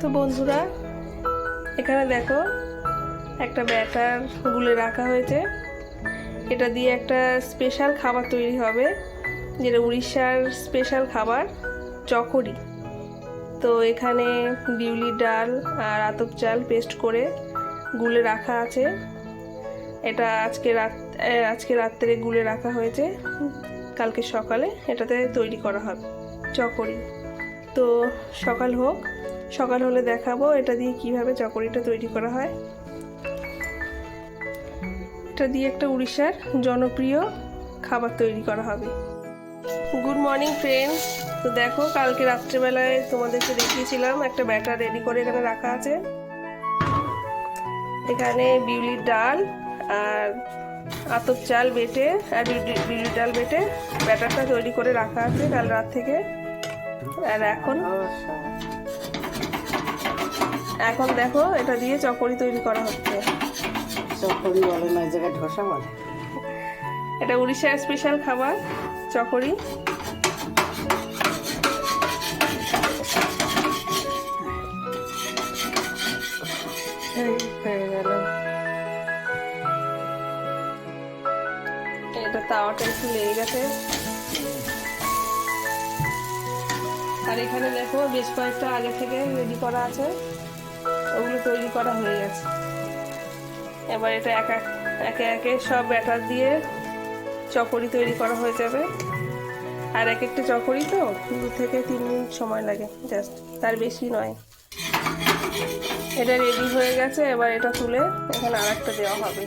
তো বন্ধুরা, এখানে দেখো, একটা ব্যাটার গুলে রাখা হয়েছে। এটা দিয়ে একটা স্পেশাল খাবার তৈরি হবে, যেটা উড়িষ্যার স্পেশাল খাবার, চকরি। তো এখানে বিউলির ডাল আর আতপ চাল পেস্ট করে গুলে রাখা আছে। এটা আজকে রাত আজকে রাত্রে গুলে রাখা হয়েছে। কালকে সকালে এটাতে তৈরি করা হবে, চকরি। তো সকাল হোক সকাল হলে দেখাবো এটা দিয়ে কীভাবে চকরিটা তৈরি করা হয়। এটা দিয়ে একটা উড়িষ্যার জনপ্রিয় খাবার তৈরি করা হবে। গুড মর্নিং ফ্রেন্ডস তো দেখো, কালকে রাত্রেবেলায় তোমাদেরকে দেখিয়েছিলাম একটা ব্যাটার রেডি করে এখানে রাখা আছে। এখানে বিউলির ডাল আর আতপ চাল বেটে আর বিউলি- বিউলির ডাল বেটে ব্যাটারটা তৈরি করে রাখা আছে কাল রাত থেকে। আর এখন এখন দেখো এটা দিয়ে চকরি তৈরি করা হচ্ছে। চকরি বলে না জায়গায় ধোসা বলে। এটা উড়িষ্যার স্পেশাল খাবার চকরি। এটা তাওয়াটা একটু লেগে গেছে। আর এখানে দেখো বেশ কয়েকটা আগে থেকে রেডি করা আছে। ওগুলো তৈরি করা হয়ে গেছে। এবার এটা এক এক একে সব ব্যাটার দিয়ে চকরি তৈরি করা হয়ে যাবে। আর এক একটা চকরি তো দু থেকে তিন মিনিট সময় লাগে, জাস্ট। তার বেশি নয়। এটা রেডি হয়ে গেছে, এবার এটা তুলে এখানে আর একটা দেওয়া হবে।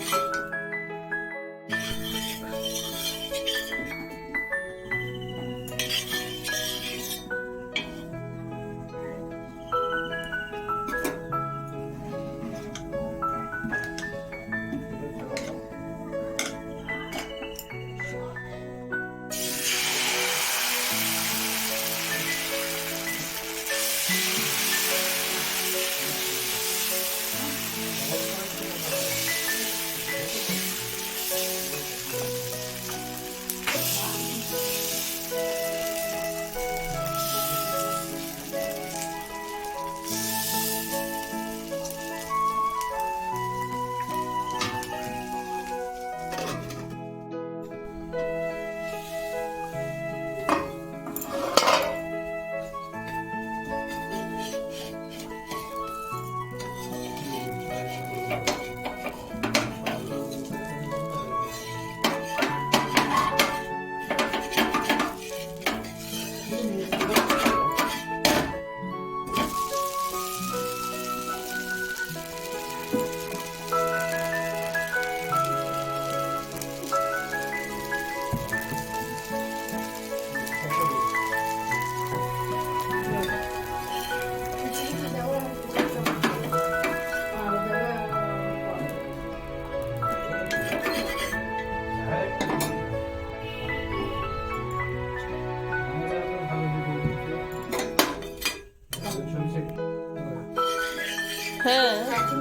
হ্যাঁ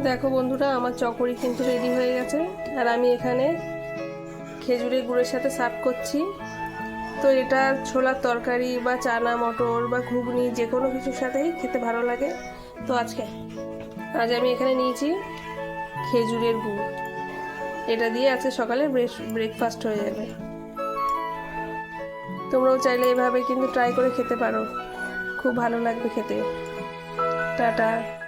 দেখো বন্ধুরা, আমার চকরি কিন্তু রেডি হয়ে গেছে। আর আমি এখানে খেজুরের গুড়ের সাথে সার্ভ করছি। তো এটা ছোলার তরকারি বা চানা, মটর বা ঘুগনি যে কোনো কিছুর সাথেই খেতে ভালো লাগে। তো আজকে, আজ আমি এখানে নিয়েছি খেজুরের গুড়। এটা দিয়ে আজকে সকালে ব্রেকফাস্ট হয়ে যাবে। তোমরাও চাইলে এভাবে কিন্তু ট্রাই করে খেতে পারো। খুব ভালো লাগবে খেতে। টাটা।